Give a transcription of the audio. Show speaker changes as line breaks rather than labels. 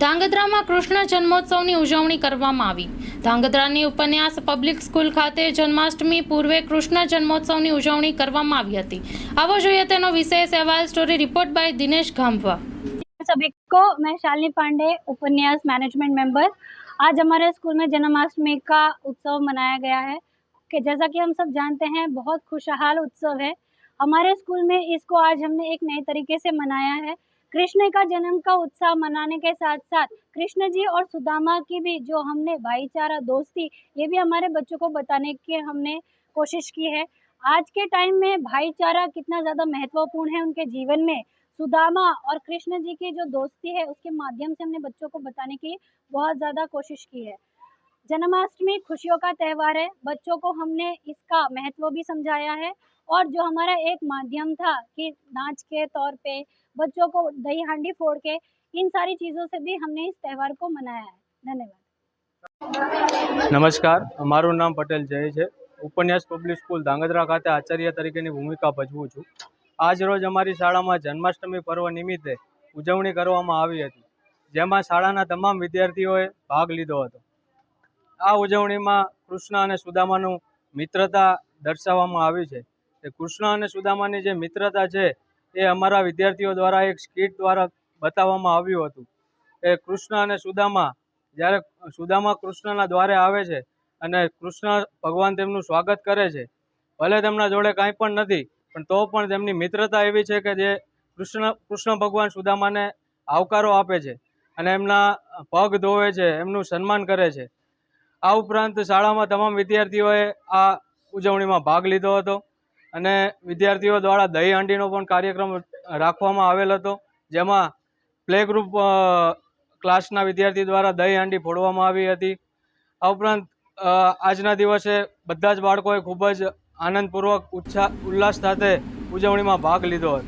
ધાંગધ્રામાં કૃષ્ણ જન્મોત્સવની ઉજવણી કરવામાં આવી ધાંગધ્રાની ઉપન્યાસ પબ્લિક સ્કૂલ ખાતે જન્માષ્ટમી પૂર્વે કૃષ્ણ જન્મોત્સવની ઉજવણી કરવામાં આવી હતી આવો જોઈએ તેનો વિશેષ અહેવાલ story report by Dinesh Gamva
सभी को मैं शालिनी पांडे उपन्यास मैनेजमेंट मेंबर आज हमारे स्कूल में जन्माष्टमी का उत्सव मनाया गया है कि जैसा कि हम सब जानते हैं बहुत खुशहाल उत्सव है हमारे स्कूल में इसको आज हमने एक नए तरीके से मनाया है कृष्ण का जन्म का उत्साह मनाने के साथ साथ कृष्ण जी और सुदामा की भी जो हमने भाईचारा, दोस्ती, ये भी हमारे बच्चों को बताने की हमने कोशिश की है। आज के टाइम में भाईचारा कितना ज़्यादा महत्वपूर्ण है उनके जीवन में। सुदामा और कृष्ण जी की जो दोस्ती है, उसके माध्यम से हमने बच्चों को बताने की बहुत ज़्यादा कोशिश की है। जन्माष्टमी खुशियों का त्यौहार है बच्चों को हमने इसका महत्व भी समझाया है और जो हमारा एक माध्यम था कि नाच के तौर पे बच्चों को दही हांडी फोड़ के इन सारी चीज़ों से भी हमने इस त्यौहार को मनाया है धन्यवाद
નમસ્કાર મારું નામ પટેલ જય છે ઉપન્યાસ પબ્લિક સ્કૂલ ધાંગધ્રા ખાતે આચાર્ય તરીકેની ભૂમિકા ભજવું છું આજ રોજ અમારી શાળામાં જન્માષ્ટમી પર્વ નિમિત્તે ઉજવણી કરવામાં આવી હતી જેમાં શાળાના તમામ વિદ્યાર્થીઓએ ભાગ લીધો હતો આ ઉજવણીમાં કૃષ્ણ અને સુદામાનું મિત્રતા દર્શાવવામાં આવી છે. એ કૃષ્ણ અને સુદામાની જે મિત્રતા છે, એ અમારા વિદ્યાર્થીઓ દ્વારા એક સ્કીટ દ્વારા બતાવવામાં આવ્યું હતું. એ કૃષ્ણ અને સુદામા, જ્યારે સુદામા કૃષ્ણના દ્વારે આવે છે અને કૃષ્ણ ભગવાન તેમનું સ્વાગત કરે છે. ભલે તેમના જોડે કાંઈ પણ નથી, પણ તો પણ તેમની મિત્રતા એવી છે કે જે કૃષ્ણ કૃષ્ણ ભગવાન સુદામાને આવકારો આપે છે અને એમના પગ ધોવે છે, એમનું સન્માન કરે છે. આ ઉપરાંત શાળામાં તમામ વિદ્યાર્થીઓએ આ ઉજવણીમાં ભાગ લીધો હતો અને વિદ્યાર્થીઓ દ્વારા દહીં હાંડીનો પણ કાર્યક્રમ રાખવામાં આવેલ હતો, જેમાં પ્લે ગ્રુપ ક્લાસના વિદ્યાર્થી દ્વારા દહીં હાંડી ફોડવામાં આવી હતી. આ ઉપરાંત આજના દિવસે બધા જ બાળકોએ ખૂબ જ આનંદપૂર્વક ઉત્સાહ, ઉલ્લાસ સાથે ઉજવણીમાં ભાગ લીધો હતો.